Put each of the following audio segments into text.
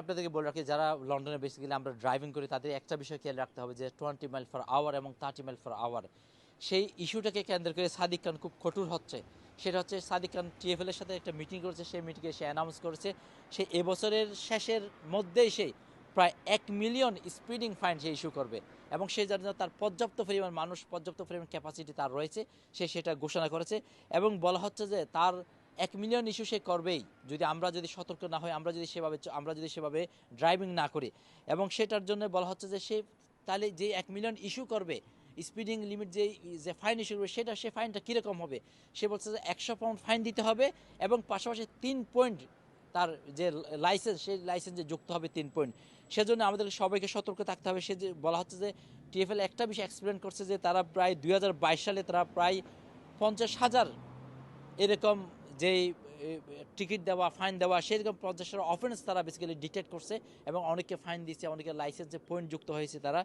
আপনাদেরকে বলে রাখি, যারা লন্ডনে বেসিক্যালি আমরা ড্রাইভিং করি, তাদের একটা বিষয় খেয়াল রাখতে হবে যে টোয়েন্টি মাইল ফর আওয়ার এবং থার্টি মাইল ফর আওয়ার সেই ইস্যুটাকে কেন্দ্র করে সাদিক খান খুব কঠোর হচ্ছে। সেটা হচ্ছে সাদিক খান টিএফএল এর সাথে একটা মিটিং করেছে, সেই মিটিংয়ে সে অ্যানাউন্স করেছে। সে এবছরের শেষের মধ্যেই সেই প্রায় এক মিলিয়ন স্পিডিং ফাইন সে ইস্যু করবে এবং সেই জন্য তার পর্যাপ্ত পরিমাণ মানুষ, পর্যাপ্ত পরিমাণ ক্যাপাসিটি তার রয়েছে, সে সেটা ঘোষণা করেছে। এবং বলা হচ্ছে যে, তার এক মিলিয়ন ইস্যু সে করবেই, যদি আমরা যদি সতর্ক না হই, আমরা যদি সেভাবে আমরা যদি সেভাবে ড্রাইভিং না করি। এবং সেটার জন্য বলা হচ্ছে যে সে তাহলে যে এক মিলিয়ন ইস্যু করবে স্পিডিং লিমিট যে যে ফাইন ইস্যু করবে সেটা সে ফাইনটা কীরকম হবে? সে বলছে যে একশো পাউন্ড ফাইন দিতে হবে এবং পাশাপাশি তিন পয়েন্ট তার যে লাইসেন্স সেই লাইসেন্সে যুক্ত হবে তিন পয়েন্ট সেজন্য আমাদের সবাইকে সতর্ক থাকতে হবে। সে যে বলা হচ্ছে যে টিএফএল একটা বিষয় এক্সপ্লেন করছে যে তারা প্রায় দুই হাজার বাইশ সালে তারা প্রায় পঞ্চাশ হাজার এরকম যেই টিকিট দেওয়া, ফাইন দেওয়া, সেরকম পঞ্চাশের অফেন্স তারা বেসিক্যালি ডিটেক্ট করছে এবং অনেকে ফাইন দিচ্ছে, অনেকে লাইসেন্সে পয়েন্ট যুক্ত হয়েছে তারা।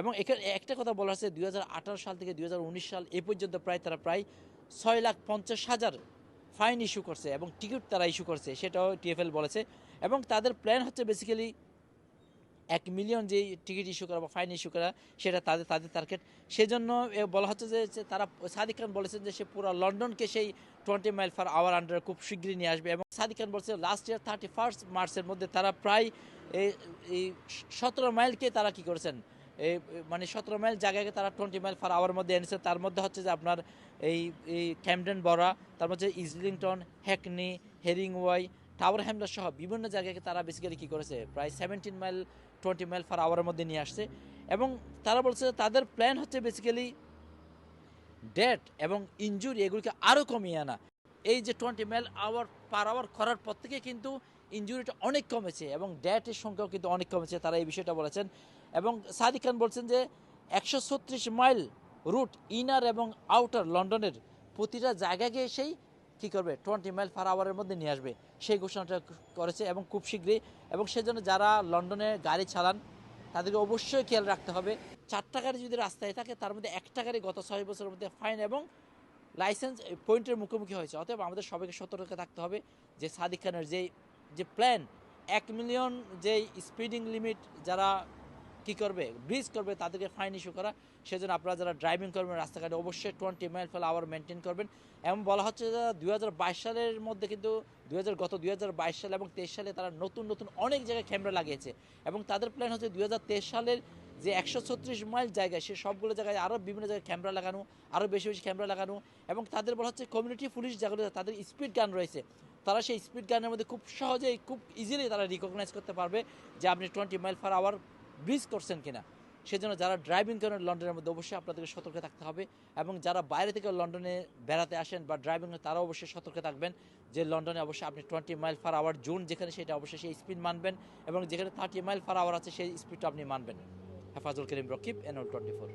এবং এখানে একটা কথা বলা হচ্ছে দুই হাজার আঠারো সাল থেকে দুই হাজার উনিশ সাল এ পর্যন্ত প্রায় তারা প্রায় ছয় লাখ পঞ্চাশ হাজার ফাইন ইস্যু করছে এবং টিকিট তারা ইস্যু করছে, সেটাও টিএফএল বলেছে। এবং তাদের প্ল্যান হচ্ছে বেসিক্যালি এক মিলিয়ন যে টিকিট ইস্যু করা বা ফাইন ইস্যু করা, সেটা তাদের তাদের টার্গেট সেজন্য বলা হচ্ছে যে তারা, সাদিক খান বলেছেন যে সে পুরো লন্ডনকে সেই twenty mile per hour under খুব শীঘ্রই নিয়ে আসবে এবং সাদিক খান বলছে লাস্ট ইয়ার থার্টি ফার্স্ট মার্চের মধ্যে তারা প্রায় এই- এই সতেরো মাইলকে তারা কি করেছেন? এই মানে সতেরো মাইল জায়গাকে তারা টোয়েন্টি মাইল ফার আওয়ার মধ্যে এনেছে। তার মধ্যে হচ্ছে যে আপনার এই এই ক্যামডেন বরা, তার মধ্যে ইজলিংটন হ্যাকনি হেরিংওয়াই টাওয়ার হ্যামলা সহ বিভিন্ন জায়গাকে তারা বেসিক্যালি কী করেছে? প্রায় seventeen mile twenty mile per আওয়ারের মধ্যে নিয়ে আসছে এবং তারা বলছে তাদের প্ল্যান হচ্ছে বেসিক্যালি ডেট এবং ইনজুরি এগুলিকে আরও কমিয়ে আনা। এই যে twenty mile hour per hour করার পর থেকে কিন্তু ইনজুরিটা অনেক কমেছে এবং ডেটের সংখ্যাও কিন্তু অনেক কমেছে, তারা এই বিষয়টা বলেছেন। এবং সাদিক খান বলছেন যে একশো ছত্রিশ মাইল রুট ইনার এবং আউটার লন্ডনের প্রতিটা জায়গাকে সেই কী করবে টোয়েন্টি মাইল পার আওয়ারের মধ্যে নিয়ে আসবে। সেই ঘোষণাটা করেছে এবং খুব শীঘ্রই এবং সেজন্য যারা লন্ডনে গাড়ি চালান তাদেরকে অবশ্যই খেয়াল রাখতে হবে। চার টাকার যদি রাস্তায় থাকে, তার মধ্যে এক টাকারই গত ছয় বছরের মধ্যে ফাইন এবং লাইসেন্স পয়েন্টের মুখোমুখি হয়েছে। অতএব আমাদের সবাইকে সতর্ক থাকতে হবে যে সাদিক খানের যে যে প্ল্যান এক মিলিয়ন যে স্পিডিং লিমিট যারা কি করবে? ব্রিজ করবে, তাদেরকে ফাইন ইস্যু করা। সেজন্য আপনারা যারা ড্রাইভিং করবেন, রাস্তাঘাটে অবশ্যই twenty mile per hour maintain করবেন। এবং বলা হচ্ছে যে দু হাজার বাইশ সালের মধ্যে কিন্তু দু হাজার, গত দুই সাল এবং তেইশ সালে তারা নতুন নতুন অনেক জায়গায় ক্যামেরা লাগিয়েছে। এবং তাদের প্ল্যান হচ্ছে দুই হাজার তেইশ সালের যে একশো ছত্রিশ মাইল জায়গায় সে সবগুলো জায়গায় আরও বিভিন্ন জায়গায় ক্যামেরা লাগানো আরও বেশি বেশি ক্যামেরা লাগানো। এবং তাদের বলা হচ্ছে কমিউনিটি পুলিশ যেগুলো তাদের স্পিড গান রয়েছে। তারা সেই স্পিড গানের মধ্যে খুব সহজেই, খুব ইজিলি তারা রিকগনাইজ করতে পারবে যে আপনি twenty mile per hour breach করছেন কিনা, সেজন্য যারা ড্রাইভিং করেন লন্ডনের মধ্যে অবশ্যই আপনাদেরকে সতর্ক থাকতে হবে এবং যারা বাইরে থেকে লন্ডনে বেড়াতে আসেন বা ড্রাইভিং তারা অবশ্যই সতর্ক থাকবেন যে লন্ডনে অবশ্যই আপনি twenty mile per hour zone যেখানে সেটা অবশ্যই সেই স্পিড মানবেন এবং যেখানে থার্টি মাইল পার আওয়ার আছে সেই স্পিডটা আপনি মানবেন। Hefazul Karim Rakib NL twenty four